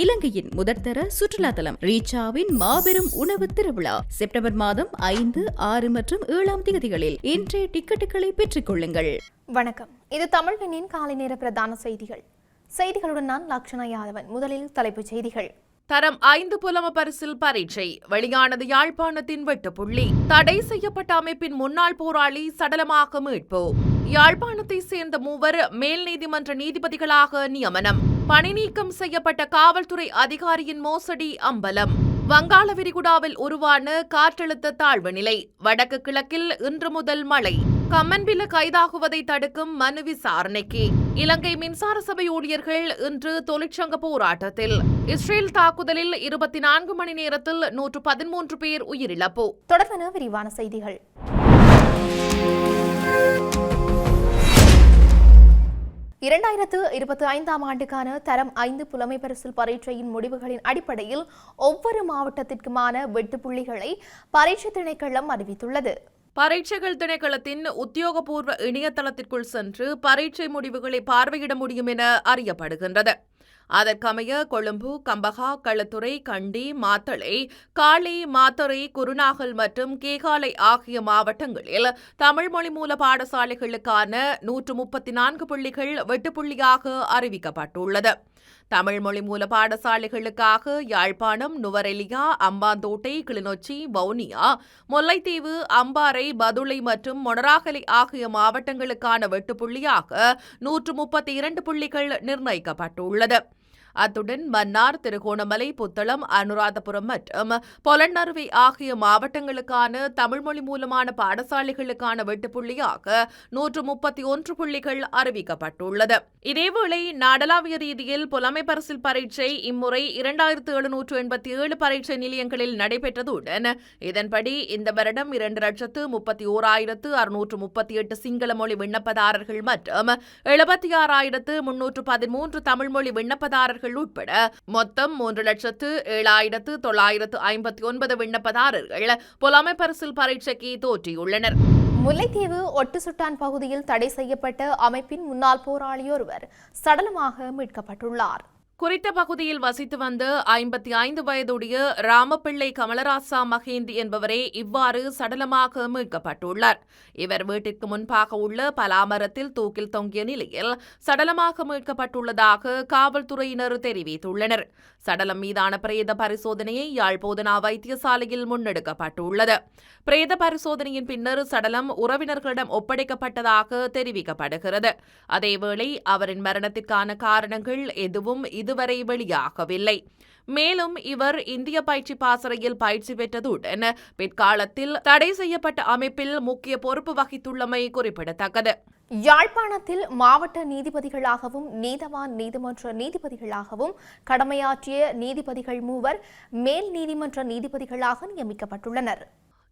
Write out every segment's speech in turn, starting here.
இலங்கையின் முதற்தர சுற்றுலா தலம் ரீச்சாவின் மாபெரும் உணவு திருவிழா. செப்டம்பர் மாதம் ஐந்து ஆறு மற்றும் ஏழாம் தேதிகளில் இன்றைய டிக்கெட்டுகளை பெற்றுக் கொள்ளுங்கள். வணக்கம். இது தமிழ்வெண்ணின் காலை நேர பிரதான செய்திகள். செய்திகளுடன் நான் லக்ஷணா யாதவன். முதலில் தலைப்புச் செய்திகள். தரம் ஐந்து புலம பரிசில் பரீட்சை வெளியானது யாழ்ப்பாணத்தின் வெட்டுப்புள்ளி. தடை செய்யப்பட்ட அமைப்பின் முன்னாள் போராளி சடலமாக மீட்பு. யாழ்ப்பாணத்தை சேர்ந்த மூவர் மேல் நீதிமன்ற நீதிபதிகளாக நியமனம். பணிநீக்கம் செய்யப்பட்ட காவல்துறை அதிகாரியின் மோசடி அம்பலம். வங்காள விரிகுடாவில் உருவான காற்றழுத்த தாழ்வு நிலை. வடக்கு கிழக்கில் இன்று முதல் மழை. கம்மன்பில கைதாகுவதை தடுக்கும் மனு விசாரணைக்கு. இலங்கை மின்சார சபை ஊழியர்கள் இன்று தொழிற்சங்க போராட்டத்தில். இஸ்ரேல் தாக்குதலில் இருபத்தி நான்கு மணி நேரத்தில் நூற்று பதிமூன்று பேர் உயிரிழப்பு. தொடர்பான விரிவான செய்திகள். இரண்டாயிரத்து இருபத்தி ஐந்தாம் ஆண்டுக்கான தரம் ஐந்து புலமை பரிசில் பரீட்சையின் முடிவுகளின் அடிப்படையில் ஒவ்வொரு மாவட்டத்திற்குமான வெட்டுப்புள்ளிகளை பரீட்சை திணைக்களம் அறிவித்துள்ளது. பரீட்சைகள் திணைக்களத்தின் உத்தியோகபூர்வ இணையதளத்திற்குள் சென்று பரீட்சை முடிவுகளை பார்வையிட முடியும் என அறியப்படுகின்றது. அதற்கமைய கொழும்பு கம்பகா களுத்துறை கண்டி மாத்தளை காளி மாத்தறை குருநாகல் மற்றும் கேகாலை ஆகிய மாவட்டங்களில் தமிழ் மொழி மூல பாடசாலைகளுக்கான நூற்று முப்பத்தி நான்கு புள்ளிகள் வெட்டுப்புள்ளியாக அறிவிக்கப்பட்டுள்ளது. தமிழ் மொழி மூல பாடசாலைகளுக்காக யாழ்ப்பாணம் நுவரெலியா அம்பாந்தோட்டை கிளிநொச்சி வவுனியா முல்லைத்தீவு அம்பாறை பதுளை மற்றும் மொனராகலை ஆகிய மாவட்டங்களுக்கான வெட்டுப்புள்ளியாக நூற்று முப்பத்தி இரண்டு புள்ளிகள் நிர்ணயிக்கப்பட்டுள்ளது. அத்துடன் மன்னார் திருகோணமலை புத்தளம் அனுராதபுரம் மற்றும் பொலன்னறுவை ஆகிய மாவட்டங்களுக்கான தமிழ் மொழி மூலமான பாடசாலைகளுக்கான வெட்டுப்புள்ளியாக நூற்று முப்பத்தி ஒன்று புள்ளிகள் அறிவிக்கப்பட்டுள்ளது. இதேவேளை நாடளாவிய ரீதியில் புலமை பரிசில் பரீட்சை இம்முறை இரண்டாயிரத்து எழுநூற்று எண்பத்தி ஏழு பரீட்சை நிலையங்களில் நடைபெற்றதுடன் இதன்படி இந்த வருடம் இரண்டு லட்சத்து முப்பத்தி ஓராயிரத்து அறுநூற்று முப்பத்தி எட்டு சிங்கள மொழி விண்ணப்பதாரர்கள் மற்றும் எழுபத்தி ஆறாயிரத்து முன்னூற்று பதிமூன்று தமிழ் மொழி விண்ணப்பதாரர்கள் விண்ணப்பதாரர்கள் உட்பட மொத்தம் மூன்று லட்சத்து ஏழாயிரத்து தொள்ளாயிரத்து ஐம்பத்தி ஒன்பது விண்ணப்பதாரர்கள் புலமை பரிசில் பரீட்சைக்கு தோற்றியுள்ளனர். முல்லைத்தீவு ஒட்டுசுட்டான் பகுதியில் தடை செய்யப்பட்ட அமைப்பின் முன்னாள் போராளியொருவர் சடலமாக மீட்கப்பட்டுள்ளார். குறித்த பகுதியில் வசித்து வந்த ஐம்பத்தி ஐந்து வயதுடைய ராமப்பிள்ளை கமலராசா மகேந்தி என்பவரே இவ்வாறு சடலமாக மீட்கப்பட்டுள்ளார். இவர் வீட்டிற்கு முன்பாக உள்ள பலாமரத்தில் தூக்கில் தொங்கிய நிலையில் சடலமாக மீட்கப்பட்டுள்ளதாக காவல்துறையினர் தெரிவித்துள்ளனர். சடலம் மீதான பிரேத பரிசோதனையை யாழ்போதனா வைத்தியசாலையில் முன்னெடுக்கப்பட்டுள்ளது. பிரேத பரிசோதனையின் பின்னர் சடலம் உறவினர்களிடம் ஒப்படைக்கப்பட்டதாக தெரிவிக்கப்படுகிறது. அதேவேளை அவரின் மரணத்திற்கான காரணங்கள் எதுவும் இதுவரை வெளியாகவில்லை. மேலும் இவர் இந்திய பயிற்சி பாசறையில் பயிற்சி பெற்றதுடன் பிற்காலத்தில் தடை செய்யப்பட்ட அமைப்பில் முக்கிய பொறுப்பு வகித்துள்ளமை குறிப்பிடத்தக்கது. யாழ்ப்பாணத்தில் மாவட்ட நீதிபதிகளாகவும் நீதவான் நீதிமன்ற நீதிபதிகளாகவும் கடமையாற்றிய நீதிபதிகள் மூவர் மேல் நீதிமன்ற நீதிபதிகளாக நியமிக்கப்பட்டுள்ளனர்.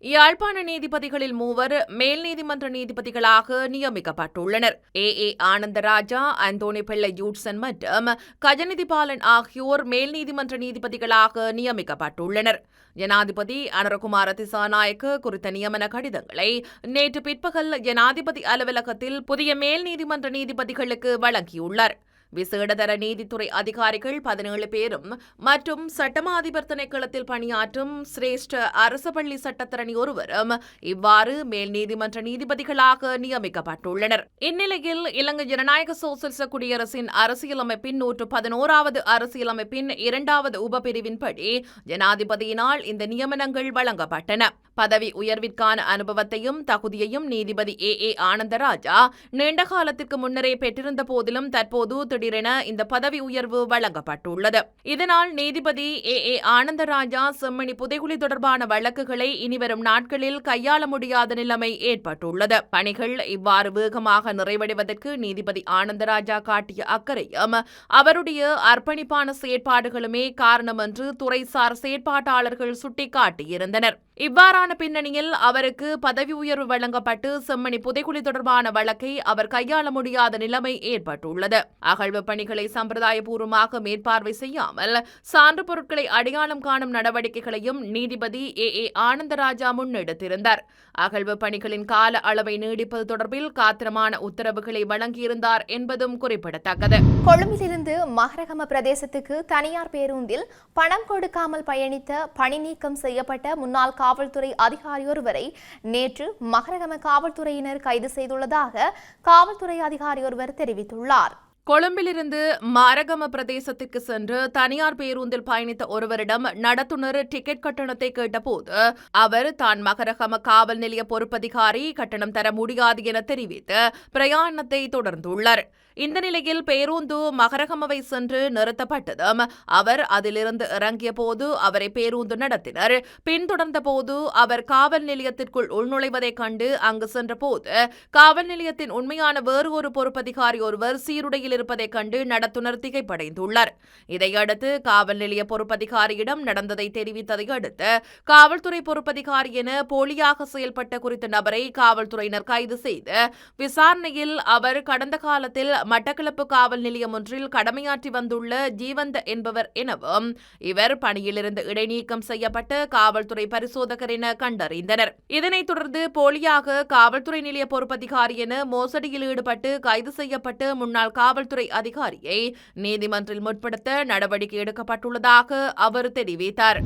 யாழ்ப்பாண நீதிபதிகளில் மூவர் மேல் நீதிமன்ற நீதிபதிகளாக நியமிக்கப்பட்டுள்ளனர். ஏ. ஏ. ஆனந்தராஜா அந்தோணி பிள்ளை யூட்சன் மற்றும் கஜநிதி பாலன் ஆகியோர் மேல் நீதிமன்ற நீதிபதிகளாக நியமிக்கப்பட்டுள்ளனர். ஜனாதிபதி அனரகுமார திசாநாயக்கு குறித்த நியமன கடிதங்களை நேற்று பிற்பகல் ஜனாதிபதி அலுவலகத்தில் புதிய மேல் நீதிமன்ற நீதிபதிகளுக்கு வழங்கியுள்ளார். விசேடதர நீதித்துறை அதிகாரிகள் பதினேழு பேரும் மற்றும் சட்டமா அதிபர் திணைக்களத்தில் பணியாற்றும் சிரேஷ்ட அரசு பள்ளி சட்டத்தரணி ஒருவரும் இவ்வாறு மேல் நீதிமன்ற நீதிபதிகளாக நியமிக்கப்பட்டுள்ளனர். இந்நிலையில் இலங்கை ஜனநாயக சோசலிச குடியரசின் அரசியலமைப்பின் நூற்று பதினோராவது அரசியலமைப்பின் இரண்டாவது உபபிரிவின்படி ஜனாதிபதியினால் இந்த நியமனங்கள் வழங்கப்பட்டன. பதவி உயர்விற்கான அனுபவத்தையும் தகுதியையும் நீதிபதி ஏ ஏ ஆனந்தராஜா நீண்ட காலத்திற்கு முன்னரே பெற்றிருந்த போதிலும் தற்போது திடீரென இந்த பதவி உயர்வு வழங்கப்பட்டுள்ளது. இதனால் நீதிபதி ஏ. ஏ. ஆனந்தராஜா செம்மணி புதைகுழி தொடர்பான வழக்குகளை இனிவரும் நாட்களில் கையாள முடியாத நிலைமை ஏற்பட்டுள்ளது. பணிகள் இவ்வாறு வேகமாக நிறைவடைவதற்கு நீதிபதி ஆனந்தராஜா காட்டிய அக்கறையும் அவருடைய அர்ப்பணிப்பான செயற்பாடுகளுமே காரணம் என்று துறைசார் செயற்பாட்டாளர்கள் சுட்டிக்காட்டியிருந்தனர். இவ்வாறான பின்னணியில் அவருக்கு பதவி உயர்வு வழங்கப்பட்டு செம்மணி புதைக்குழி தொடர்பான வழக்கை அவர் கையாள முடியாத நிலைமை ஏற்பட்டுள்ளது. அகழ்வு அகழ்வு பணிகளை சம்பிரதாயபூர்வமாக மேற்பார்வை செய்யாமல் சான்று பொருட்களை அடையாளம் காணும் நடவடிக்கைகளையும் நீதிபதி ஏ. ஏ. ஆனந்தராஜா முன்னெடுத்திருந்தார். அகழ்வு பணிகளின் கால அளவை நீடிப்பது தொடர்பில் காத்திரமான உத்தரவுகளை வழங்கியிருந்தார் என்பதும் குறிப்பிடத்தக்கது. கொழும்பிலிருந்து மகரகம பிரதேசத்துக்கு தனியார் பேருந்தில் பணம் கொடுக்காமல் பயணித்த பணி நீக்கம் செய்யப்பட்ட முன்னாள் காவல்துறை அதிகாரி ஒருவரை நேற்று மகரகம காவல்துறையினர் கைது செய்துள்ளதாக காவல்துறை அதிகாரி ஒருவர் தெரிவித்துள்ளார். கொழும்பிலிருந்து மாரகம பிரதேசத்திற்கு சென்று தனியார் பேருந்தில் பயணித்த ஒருவரிடம் நடத்துனர் டிக்கெட் கட்டணத்தை கேட்டபோது அவர் தான் மகரகம காவல் நிலைய பொறுப்பதிகாரி கட்டணம் தர முடியாது என தெரிவித்து பிரயாணத்தை தொடர்ந்துள்ளார். இந்த நிலையில் பேருந்து மகரகமவை சென்று நிறுத்தப்பட்டதும் அவர் அதிலிருந்து இறங்கிய போது அவரை பேருந்து நடத்தினர். பின்தொடர்ந்த போது அவர் காவல் நிலையத்திற்குள் உள்நுழைவதைக் கண்டு அங்கு சென்றபோது காவல் நிலையத்தின் உண்மையான வேறு ஒரு பொறுப்பதிகாரி ஒருவர் சீருடையில் இருப்பதைக் கண்டு நடத்துனர் திகைப்படைந்துள்ளார். இதையடுத்து காவல் நிலைய பொறுப்பதிகாரியிடம் நடந்ததை தெரிவித்ததை அடுத்து காவல்துறை பொறுப்பதிகாரி என போலியாக செயல்பட்ட குறித்த நபரை காவல்துறையினர் கைது செய்து விசாரணையில் அவர் கடந்த காலத்தில் மட்டக்களப்பு காவல் நிலையம் ஒன்றில் கடமையாற்றி வந்துள்ள ஜீவந்த என்பவர் எனவும் இவர் பணியிலிருந்து இடைநீக்கம் செய்யப்பட்டு காவல்துறை பரிசோதகர் என கண்டறிந்தனர். இதனைத் தொடர்ந்து போலியாக காவல்துறை நிலைய பொறுப்பதிகாரி என மோசடியில் ஈடுபட்டு கைது செய்யப்பட்டு முன்னாள் காவல்துறை அதிகாரியை நீதிமன்றில் முற்படுத்த நடவடிக்கை எடுக்கப்பட்டுள்ளதாக அவர் தெரிவித்தார்.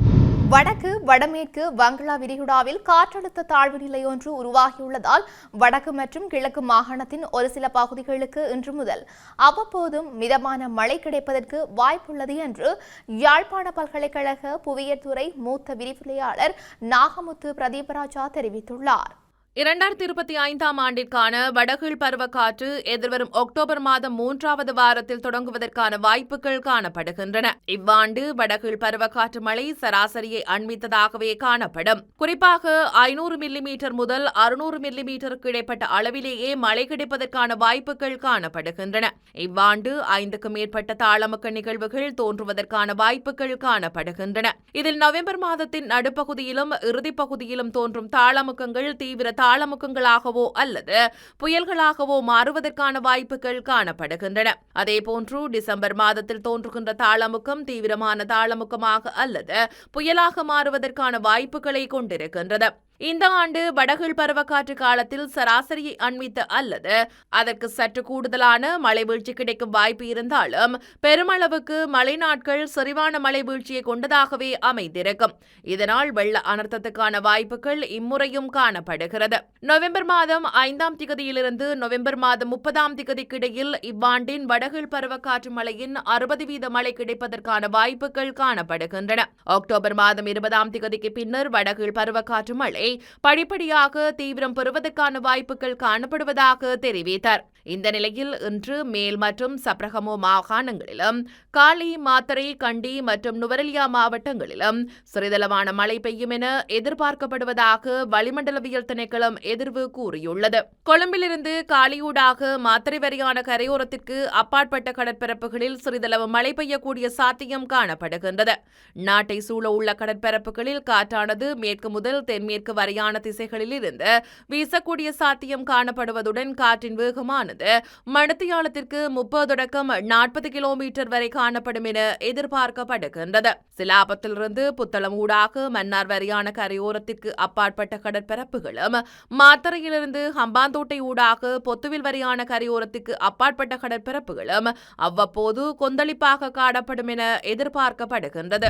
வடக்கு வடமேற்கு வங்களா விரிகுடாவில் காற்றழுத்த தாழ்வு நிலை ஒன்று உருவாகியுள்ளதால் வடக்கு மற்றும் கிழக்கு மாகாணத்தின் ஒரு சில பகுதிகளுக்கு இன்று முதல் அவ்வப்போதும் மிதமான மழை கிடைப்பதற்கு வாய்ப்புள்ளது என்று யாழ்ப்பாண பல்கலைக்கழக புவியியல் துறை மூத்த விரிவுரையாளர் நாகமுத்து பிரதீபராஜா தெரிவித்துள்ளார். இரண்டாயிரத்தி இருபத்தி ஐந்தாம் ஆண்டிற்கான வடகிழ் பருவக்காற்று எதிர்வரும் அக்டோபர் மாதம் மூன்றாவது வாரத்தில் தொடங்குவதற்கான வாய்ப்புகள் காணப்படுகின்றன. இவ்வாண்டு வடகிழ் பருவக்காற்று மழை சராசரியை அண்மித்ததாகவே காணப்படும். குறிப்பாக ஐநூறு மில்லிமீட்டர் முதல் அறுநூறு மில்லிமீட்டருக்கு இடைப்பட்ட அளவிலேயே மழை கிடைப்பதற்கான வாய்ப்புகள் காணப்படுகின்றன. இவ்வாண்டு ஐந்துக்கும் மேற்பட்ட தாளமுக்க நிகழ்வுகள் தோன்றுவதற்கான வாய்ப்புகள் காணப்படுகின்றன. இதில் நவம்பர் மாதத்தின் நடுப்பகுதியிலும் இறுதிப் பகுதியிலும் தோன்றும் தாளமுக்கங்கள் தீவிர தாளமுக்கங்களாகவோ அல்லது புயல்களாகவோ மாறுவதற்கான வாய்ப்புகள் காணப்படுகின்றன. அதேபோன்று டிசம்பர் மாதத்தில் தோன்றுகின்ற தாளமுக்கம் தீவிரமான தாளமுக்கமாக அல்லது புயலாக மாறுவதற்கான வாய்ப்புகளை கொண்டிருக்கின்றது. இந்த ஆண்டு வடகிழ் பருவக்காற்று காலத்தில் சராசரியை அண்மித்த அல்லது அதற்கு சற்று கூடுதலான மழை வீழ்ச்சி கிடைக்கும் வாய்ப்பு இருந்தாலும் பெருமளவுக்கு மழை நாட்கள் செறிவான மழை வீழ்ச்சியை கொண்டதாகவே அமைந்திருக்கும். இதனால் வெள்ள அனர்த்தத்துக்கான வாய்ப்புகள் இம்முறையும் காணப்படுகிறது. நவம்பர் மாதம் ஐந்தாம் திகதியிலிருந்து நவம்பர் மாதம் முப்பதாம் திகதிக்கு இடையில் இவ்வாண்டின் வடகிழ் பருவக்காற்று மழையின் அறுபது வீத மழை கிடைப்பதற்கான வாய்ப்புகள் காணப்படுகின்றன. அக்டோபர் மாதம் இருபதாம் திகதிக்கு பின்னர் வடகிழ் பருவக்காற்று மழை படிப்படியாக தீவிரம் பெறுவதற்கான வாய்ப்புகள் காணப்படுவதாக தெரிவித்தார். இந்த நிலையில் இன்று மேல் மற்றும் சப்ரகமோ மாகாணங்களிலும் காலி மாத்தரை கண்டி மற்றும் நுவரெலியா மாவட்டங்களிலும் சிறிதளவான மழை பெய்யும் என எதிர்பார்க்கப்படுவதாக வளிமண்டலவியல் திணைக்களம் எதிர்வு கூறியுள்ளது. கொழும்பிலிருந்து காலியூடாக மாத்தரை வரையான கரையோரத்திற்கு அப்பாற்பட்ட கடற்பரப்புகளில் சிறிதளவு மழை பெய்யக்கூடிய சாத்தியம் காணப்படுகின்றது. நாட்டை சூழ உள்ள கடற்பரப்புகளில் காற்றானது மேற்கு முதல் தென்மேற்கு வரையான திசைகளில் இருந்து வீசக்கூடிய சாத்தியம் காணப்படுவதுடன் காற்றின் வேகமானது மணித்தியாலத்திற்கு முப்பது தொடக்கம் நாற்பது கிலோமீட்டர் வரை காணப்படும் என எதிர்பார்க்கப்படுகின்றது. சிலாபத்திலிருந்து புத்தளம் ஊடாக மன்னார் வரையான கரையோரத்திற்கு அப்பாற்பட்ட கடற்பரப்புகளும் மாத்தறையிலிருந்து ஹம்பாந்தோட்டை ஊடாக பொத்துவில் வரையான கரையோரத்துக்கு அப்பாற்பட்ட கடற்பரப்புகளும் அவ்வப்போது கொந்தளிப்பாக காணப்படும் என எதிர்பார்க்கப்படுகின்றது.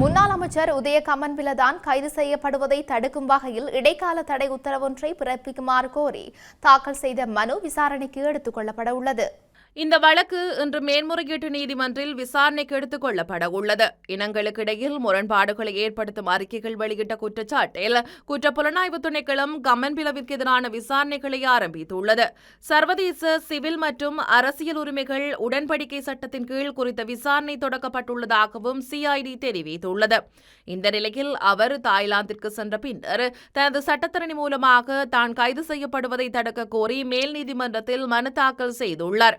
முன்னாள் அமைச்சர் உதய கமன்பிலதான் கைது செய்யப்படுவதை தடுக்கும் வகையில் இடைக்கால தடை உத்தரவொன்றை பிறப்பிக்குமாறு கோரி தாக்கல் செய்த மனு விசாரணைக்கு எடுத்துக் கொள்ளப்பட உள்ளது. இந்த வழக்கு இன்று மேன்முறையீட்டு நீதிமன்றில் விசாரணைக்கு எடுத்துக் கொள்ளப்பட உள்ளது. இனங்களுக்கிடையில் முரண்பாடுகளை ஏற்படுத்தும் அறிக்கைகள் வெளியிட்ட குற்றச்சாட்டில் குற்றப்புலனாய்வு திணைக்களம் கம்மன்பிலவிற்கு எதிரான விசாரணைகளை ஆரம்பித்துள்ளது. சர்வதேச சிவில் மற்றும் அரசியல் உரிமைகள் உடன்படிக்கை சட்டத்தின் கீழ் குறித்த விசாரணை தொடக்கப்பட்டுள்ளதாகவும் சிஐடி தெரிவித்துள்ளது. இந்த நிலையில் அவர் தாய்லாந்திற்கு சென்ற பின்னர் தனது சட்டத்தரணி மூலமாக தான் கைது செய்யப்படுவதை தடுக்க கோரி மேல் நீதிமன்றத்தில் மனு தாக்கல் செய்துள்ளார்.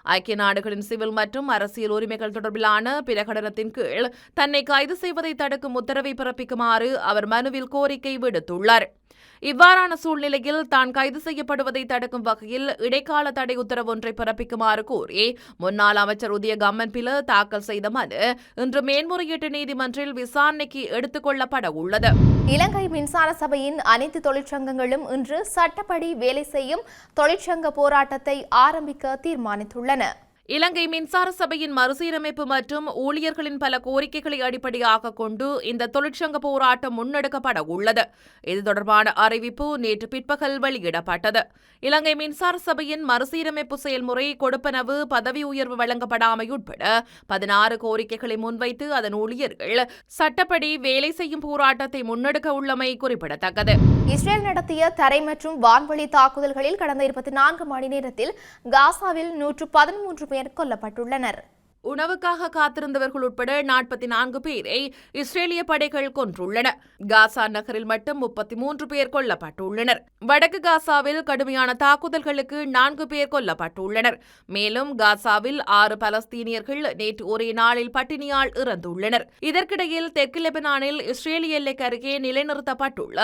ஐக்கிய நாடுகளின் சிவில் மற்றும் அரசியல் உரிமைகள் தொடர்பிலான பிரகடனத்தின் கீழ் தன்னை கைது செய்வதை தடுக்கும் உத்தரவை பிறப்பிக்குமாறு அவர் மனுவில் கோரிக்கை விடுத்துள்ளார். இவ்வாறான சூழ்நிலையில் தான் கைது செய்யப்படுவதை தடுக்கும் வகையில் இடைக்கால தடை உத்தரவு ஒன்றை பிறப்பிக்குமாறு கோரி முன்னாள் அமைச்சர் உதய கம்மன்பில தாக்கல் செய்த மனு இன்று மேன்முறையீட்டு நீதிமன்றில் விசாரணைக்கு எடுத்துக் கொள்ளப்பட உள்ளது. இலங்கை மின்சார சபையின் அனைத்து தொழிற்சங்கங்களும் இன்று சட்டப்படி வேலை செய்யும் தொழிற்சங்க போராட்டத்தை ஆரம்பிக்க தீர்மானித்துள்ளன. உள்ளன இலங்கை மின்சார சபையின் மறுசீரமைப்பு மற்றும் ஊழியர்களின் பல கோரிக்கைகளை அடிப்படையாக கொண்டு இந்த தொழிற்சங்க போராட்டம் முன்னெடுக்கப்பட உள்ளது. இது தொடர்பான அறிவிப்பு நேற்று பிற்பகல் வெளியிடப்பட்டது. இலங்கை மின்சார சபையின் மறுசீரமைப்பு செயல்முறை கொடுப்பனவு பதவி உயர்வு வழங்கப்படாமை உட்பட பதினாறு கோரிக்கைகளை முன்வைத்து அதன் ஊழியர்கள் சட்டப்படி வேலை செய்யும் போராட்டத்தை முன்னெடுக்க உள்ளமை குறிப்பிடத்தக்கது. இஸ்ரேல் நடத்திய தரை மற்றும் வான்வழி தாக்குதல்களில் கடந்த இருபத்தி நான்கு மணி நேரத்தில் காசாவில் நூற்று பதிமூன்று பேர் கொல்லப்பட்டுள்ளனர் உணவுக்காக காத்திருந்தவர்கள் உட்பட நாற்பத்தி நான்கு பேரை இஸ்ரேலிய படைகள் கொன்றுள்ளன. காசா நகரில் மட்டும் முப்பத்தி மூன்று பேர் கொல்லப்பட்டுள்ளனர். வடக்கு காசாவில் கடுமையான தாக்குதல்களுக்கு நான்கு பேர் கொல்லப்பட்டுள்ளனர். மேலும் காசாவில் ஆறு பலஸ்தீனியர்கள் நேற்று ஒரே நாளில் பட்டினியால் இறந்துள்ளனர். இதற்கிடையில் தெற்கு லெபனானில் இஸ்ரேலிய எல்லைக்கு அருகே நிலைநிறுத்தப்பட்டுள்ள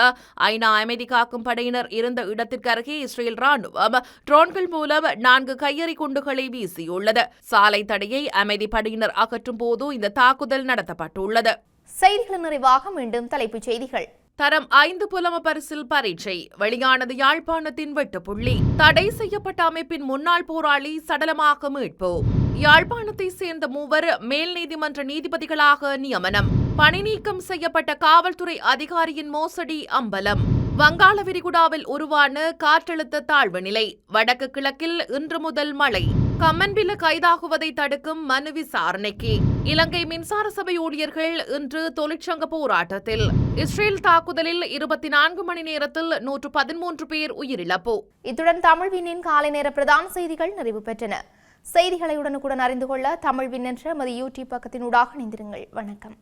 ஐநா அமைதி காக்கும் படையினர் இருந்த இடத்திற்கு அருகே இஸ்ரேல் ராணுவம் ட்ரோன்கள் மூலம் நான்கு கையெறி குண்டுகளை வீசியுள்ளது. சாலை தடையை அமைதி படையினர் அகற்றும் போது இந்த தாக்குதல் நடத்தப்பட்டுள்ளது. செய்திகள் நிறைவாக மீண்டும் தலைப்புச் செய்திகள். தரம் ஐந்து புலம பரிசில் பரீட்சை வெளியானது யாழ்ப்பாணத்தின் வெட்டுப்புள்ளி. தடை செய்யப்பட்ட அமைப்பின் முன்னாள் போராளி சடலமாக மீட்பு. யாழ்ப்பாணத்தை சேர்ந்த மூவர் மேல் நீதிமன்ற நீதிபதிகளாக நியமனம். பணி நீக்கம் செய்யப்பட்ட காவல்துறை அதிகாரியின் மோசடி அம்பலம். வங்காள விரிகுடாவில் உருவான காற்றழுத்த தாழ்வு நிலை. வடக்கு கிழக்கில் இன்று முதல் மழை. கம்மன்பில கைதாகுவதை தடுக்கும் மனு விசாரணைக்கு. இலங்கை மின்சார சபை ஊழியர்கள் இன்று தொழிற்சங்க போராட்டத்தில். இஸ்ரேல் தாக்குதலில் இருபத்தி நான்கு மணி நேரத்தில் நூற்று பதிமூன்று பேர் உயிரிழப்பு. இத்துடன் தமிழ்வினின் காலை நேர பிரதான செய்திகள் நிறைவு பெற்றன. செய்திகளை உடனுக்குடன் அறிந்து கொள்ள தமிழ்வின் என்ற மது யூடியூப் பக்கத்தினூடாக இணைந்திருங்கள். வணக்கம்.